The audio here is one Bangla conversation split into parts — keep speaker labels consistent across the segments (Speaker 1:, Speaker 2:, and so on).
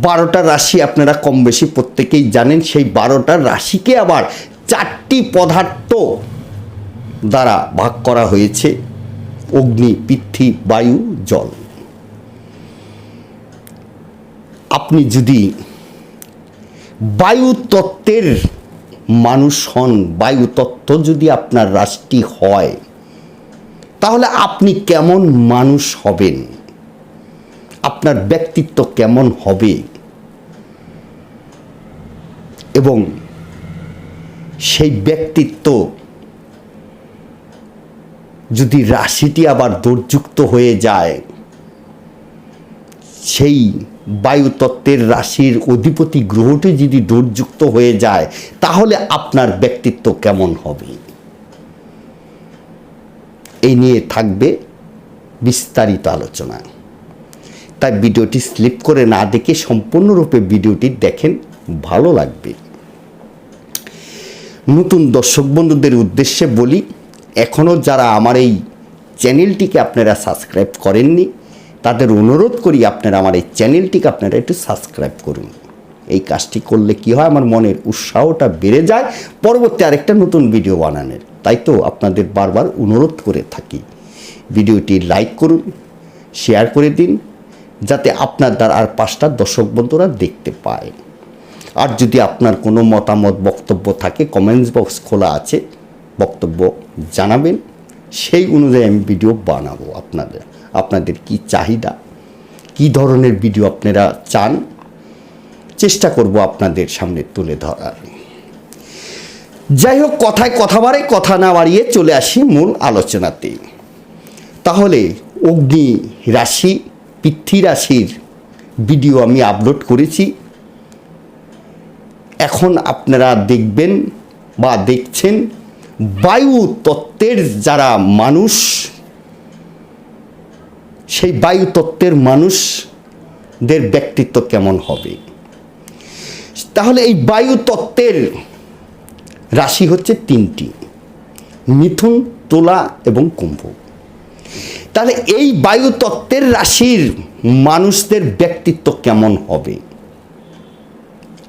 Speaker 1: বারোটা রাশি আপনারা কম বেশি প্রত্যেকেই জানেন, সেই বারোটা রাশিকে আবার চারটি পদার্থ দ্বারা ভাগ করা হয়েছে, অগ্নি, পৃথ্বী, বায়ু, জল। আপনি যদি বায়ু তত্ত্বের মানুষ হন, বায়ু তত্ত্ব যদি আপনার রাশিটি হয়, তাহলে আপনি কেমন মানুষ হবেন? আপনার ব্যক্তিত্ব কেমন হবে? এবং সেই ব্যক্তিত্ব যদি রাশিটি আবার দোরযুক্ত হয়ে যায়, সেই বায়ুতত্ত্বের রাশির অধিপতি গ্রহটি যদি দোরযুক্ত হয়ে যায়, তাহলে আপনার ব্যক্তিত্ব কেমন হবে? এই নিয়ে থাকবে বিস্তারিত আলোচনা। তাই ভিডিওটি স্লিপ করে না দেখে সম্পূর্ণরূপে ভিডিওটি দেখেন, ভালো লাগবে। নতুন দর্শক বন্ধুদের উদ্দেশ্যে বলি এখনও যারা আমার এই চ্যানেলটিকে আপনারা সাবস্ক্রাইব করেননি, তাদের অনুরোধ করি আপনারা আমার এই চ্যানেলটিকে আপনারা একটু সাবস্ক্রাইব করুন। এই কাজটি করলে কি হয়, আমার মনের উৎসাহটা বেড়ে যায়, পরবর্তী আরেকটা নতুন ভিডিও বানানোর। তাই তো আপনাদের বারবার অনুরোধ করে থাকি। ভিডিওটি লাইক করুন, শেয়ার করে দিন যাতে আপনার দ্বারা আর পাঁচটা দর্শক বন্ধুরা দেখতে পায়। আর যদি আপনার কোনো মতামত, বক্তব্য থাকে কমেন্টস বক্স খোলা আছে, বক্তব্য জানাবেন। সেই অনুযায়ী আমি ভিডিও বানাবো আপনাদের। আপনাদের কি চাহিদা? কি ধরনের ভিডিও আপনারা চান? চেষ্টা করব আপনাদের সামনে তুলে ধরার। যাই হোক, কথায় কথা বাড়ে কথা না বাড়িয়ে চলে আসি মূল আলোচনাতে। তাহলে অগ্নি রাশি পৃথ্বী রাশির ভিডিও আমি আপলোড করেছি। এখন আপনারা দেখবেন বা দেখছেন বায়ু তত্ত্বের যারা মানুষ, সেই বায়ু তত্ত্বের মানুষদের ব্যক্তিত্ব কেমন হবে? তাহলে এই বায়ু তত্ত্বের রাশি হচ্ছে তিনটি, মিথুন, তুলা এবং কুম্ভ। তাহলে এই বায়ু তত্ত্বের রাশির মানুষদের ব্যক্তিত্ব কেমন হবে?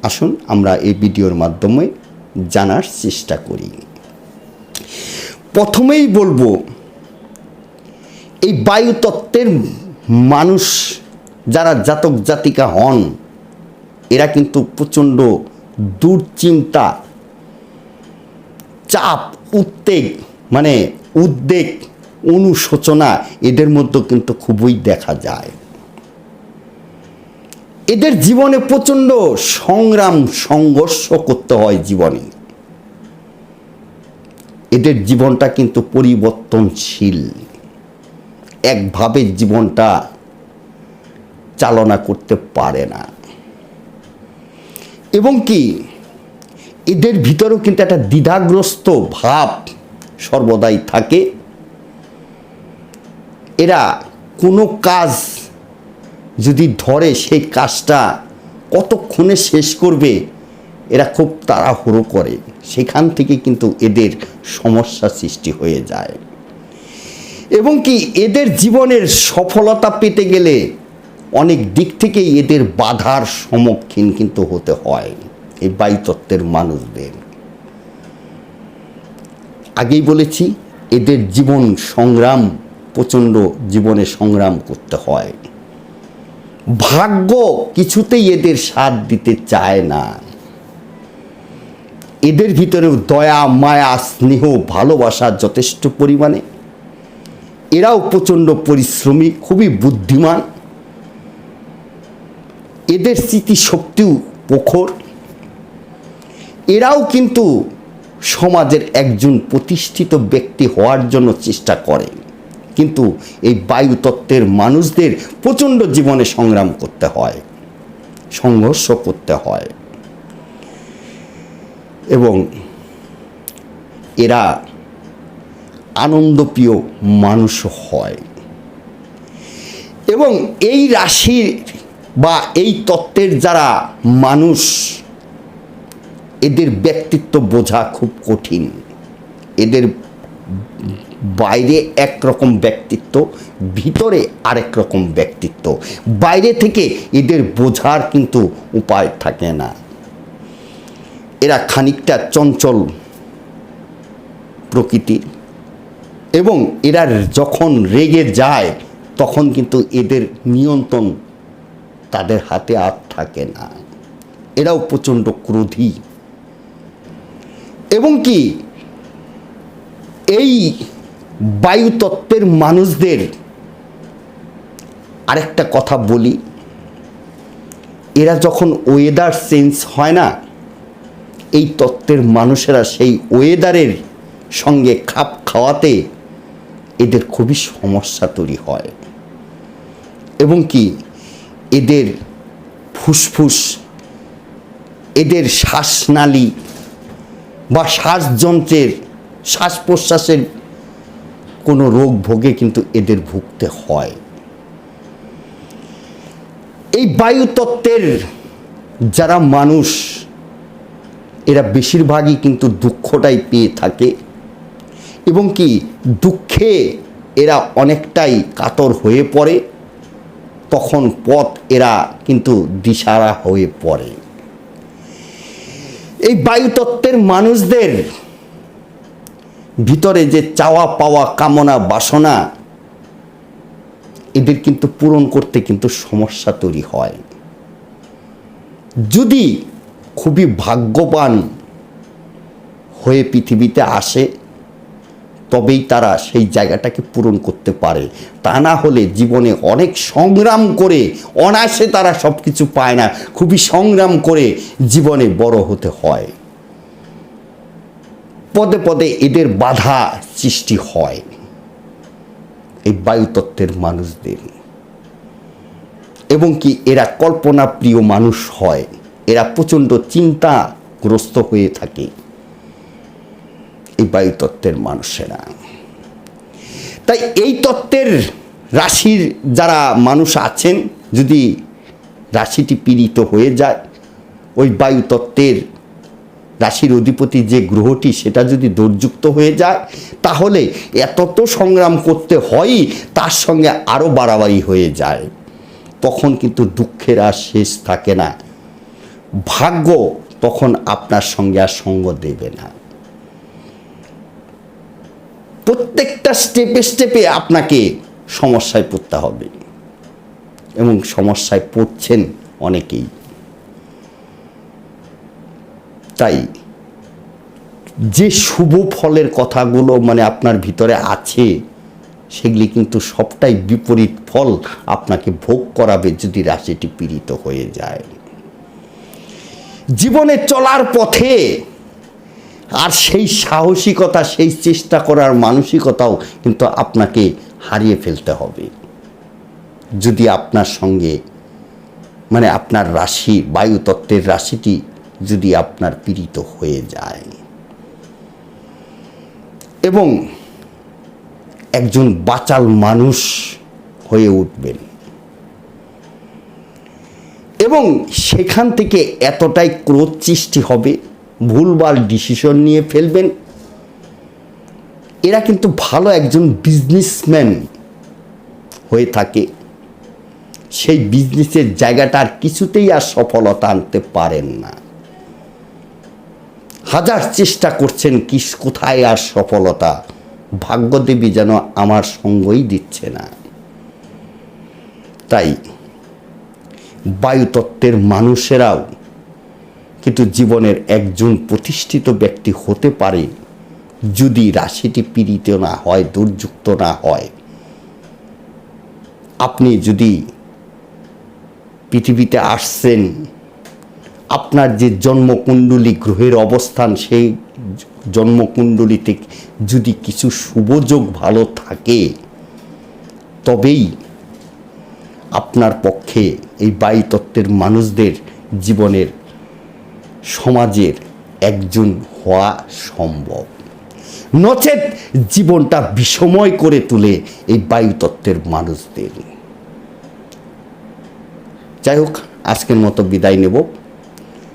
Speaker 1: আসুন আমরা এই ভিডিওর মাধ্যমে জানার চেষ্টা করি। প্রথমেই বলব, এই বায়ু তত্ত্বের মানুষ যারা জাতক জাতিকা হন, এরা কিন্তু প্রচণ্ড দুশ্চিন্তা, চাপ, উদ্বেগ মানে উদ্বেগ অনুশোচনা এদের মধ্যে কিন্তু খুবই দেখা যায়। এদের জীবনে প্রচণ্ড সংগ্রাম, সংঘর্ষ করতে হয় জীবনে। এদের জীবনটা কিন্তু পরিবর্তনশীল। একভাবে জীবনটা চালনা করতে পারে না। এবং কি, এদের ভিতরেও কিন্তু একটা দ্বিধাগ্রস্ত ভাব সর্বদাই থাকে। এরা কোনো কাজ যদি ধরে সেই কাজটা কতক্ষণে শেষ করবে, এরা খুব তাড়াহুড়ো করে। সেখান থেকে কিন্তু এদের সমস্যা সৃষ্টি হয়ে যায়। এবং কি এদের জীবনের সফলতা পেতে গেলে অনেক দিক থেকেই এদের বাধার সম্মুখীন কিন্তু হতে হয় এই বায়ুতত্ত্বের মানুষদের। আগেই বলেছি, এদের জীবন সংগ্রাম প্রচণ্ড জীবনে সংগ্রাম করতে হয়। ভাগ্য কিছুতেই এদের সাথ দিতে চায় না। এদের ভিতরেও দয়া, মায়া, স্নেহ, ভালোবাসা যথেষ্ট পরিমাণে। এরাও প্রচণ্ড পরিশ্রমী, খুবই বুদ্ধিমান। এদের স্মৃতিশক্তিও প্রখর। এরাও কিন্তু সমাজের একজন প্রতিষ্ঠিত ব্যক্তি হওয়ার জন্য চেষ্টা করে। কিন্তু এই বায়ুতত্ত্বের মানুষদের প্রচণ্ড জীবনে সংগ্রাম করতে হয়, সংঘর্ষ করতে হয়। এবং এরা আনন্দপ্রিয় মানুষ হয়। এবং এই রাশির বা এই তত্ত্বের যারা মানুষ, এদের ব্যক্তিত্ব বোঝা খুব কঠিন। এদের বাইরে একরকম ব্যক্তিত্ব, ভিতরে আরেক রকম ব্যক্তিত্ব। বাইরে থেকে এদের বোঝার কিন্তু উপায় থাকে না। এরা খানিকটা চঞ্চল প্রকৃতির এবং এরা যখন রেগে যায়, তখন কিন্তু এদের নিয়ন্ত্রণ তাদের হাতে আর থাকে না। এরাও প্রচণ্ড ক্রোধী। এবং কি? এই বায়ুতত্ত্বের মানুষদের আরেকটা কথা বলি। এরা যখন ওয়েদার চেঞ্জ হয় না, এই তত্ত্বের মানুষেরা সেই ওয়েদারের সঙ্গে খাপ খাওয়াতে এদের খুবই সমস্যা তৈরি হয়। এবং কি, এদের ফুসফুস, এদের শ্বাসনালী বা শ্বাসযন্ত্রের শ্বাস প্রশ্বাসের কোনো রোগ ভোগে কিন্তু এদের ভুগতে হয়। এই বায়ুতত্ত্বের যারা মানুষ, এরা বেশিরভাগই কিন্তু দুঃখটাই পেয়ে থাকে এবং কি দুঃখে এরা অনেকটাই কাতর হয়ে পড়ে, তখন পথ এরা কিন্তু দিশারা হয়ে পড়ে। এই বায়ুতত্ত্বের মানুষদের ভিতরে যে চাওয়া পাওয়া কামনা, বাসনা, এদের কিন্তু পূরণ করতে কিন্তু সমস্যা তৈরি হয়। যদি খুবই ভাগ্যবান হয়ে পৃথিবীতে আসে, তবেই তারা সেই জায়গাটাকে পূরণ করতে পারে। তা না হলে জীবনে অনেক সংগ্রাম করে অনায়াসে তারা সব কিছু পায় না। খুবই সংগ্রাম করে জীবনে বড় হতে হয়। পদে পদে এদের বাধা সৃষ্টি হয়। এই বায়ুতত্ত্বের মানুষদের। এবং কি এরা কল্পনা প্রিয় মানুষ হয়, এরা প্রচণ্ড চিন্তাগ্রস্ত হয়ে থাকে এই বায়ুতত্ত্বের মানুষেরা। তাই এই তত্ত্বের রাশির যারা মানুষ আছেন, যদি রাশিটি পীড়িত হয়ে যায়, ওই বায়ুতত্ত্বের রাশির অধিপতি যে গ্রহটি সেটা যদি দোরযুক্ত হয়ে যায়, তাহলে এত তো সংগ্রাম করতে হয়ই, তার সঙ্গে আরও বাড়াবাড়ি হয়ে যায়। তখন কিন্তু দুঃখের আর শেষ থাকে না। ভাগ্য তখন আপনার সঙ্গে আর সঙ্গ দেবে না। প্রত্যেকটা স্টেপে স্টেপে আপনাকে সমস্যায় পড়তে হবে। এবং সমস্যায় পড়ছেন অনেকেই। তাই যে শুভ ফলের কথাগুলো মানে আপনার ভিতরে আছে, সেগুলি কিন্তু সবটাই বিপরীত ফল আপনাকে ভোগ করাবে যদি রাশিটি পীড়িত হয়ে যায়। জীবনে চলার পথে আর সেই সাহসিকতা, সেই চেষ্টা করার মানসিকতাও কিন্তু আপনাকে হারিয়ে ফেলতে হবে। যদি আপনার সঙ্গে মানে আপনার রাশি, বায়ুতত্ত্বের রাশিটি যদি আপনার পীড়িত হয়ে যায়। এবং একজন বাচাল মানুষ হয়ে উঠবেন। এবং সেখান থেকে এতটাই ক্রোধ সৃষ্টি হবে, ভুলভাল ডিসিশন নিয়ে ফেলবেন। এরা কিন্তু ভালো একজন বিজনেসম্যান হয়ে থাকে। সেই বিজনেসের জায়গাটা আর কিছুতেই আর সফলতা আনতে পারেন না। হাজার চেষ্টা করছেন কি কোথায় আর সফলতা? ভাগ্যদেবী যেন আমার সঙ্গই দিচ্ছে না। তাই বায়ুতত্ত্বের মানুষেরাও কিন্তু জীবনের একজন প্রতিষ্ঠিত ব্যক্তি হতে পারে যদি রাশিটি পীড়িত না হয়, দুর্যুক্ত না হয়। আপনি যদি পৃথিবীতে আসছেন আপনার যে জন্মকুণ্ডলী গ্রহের অবস্থান, সেই জন্মকুণ্ডলীতে যদি কিছু শুভযোগ ভালো থাকে, তবেই আপনার পক্ষে এই বায়ু তত্ত্বের মানুষদের জীবনের সমাজের একজন হওয়া সম্ভব। নচেত জীবনটা বিষময় করে তুলে এই বায়ুতত্ত্বের মানুষদের। যাই হোক, আজকের মতো বিদায় নেব।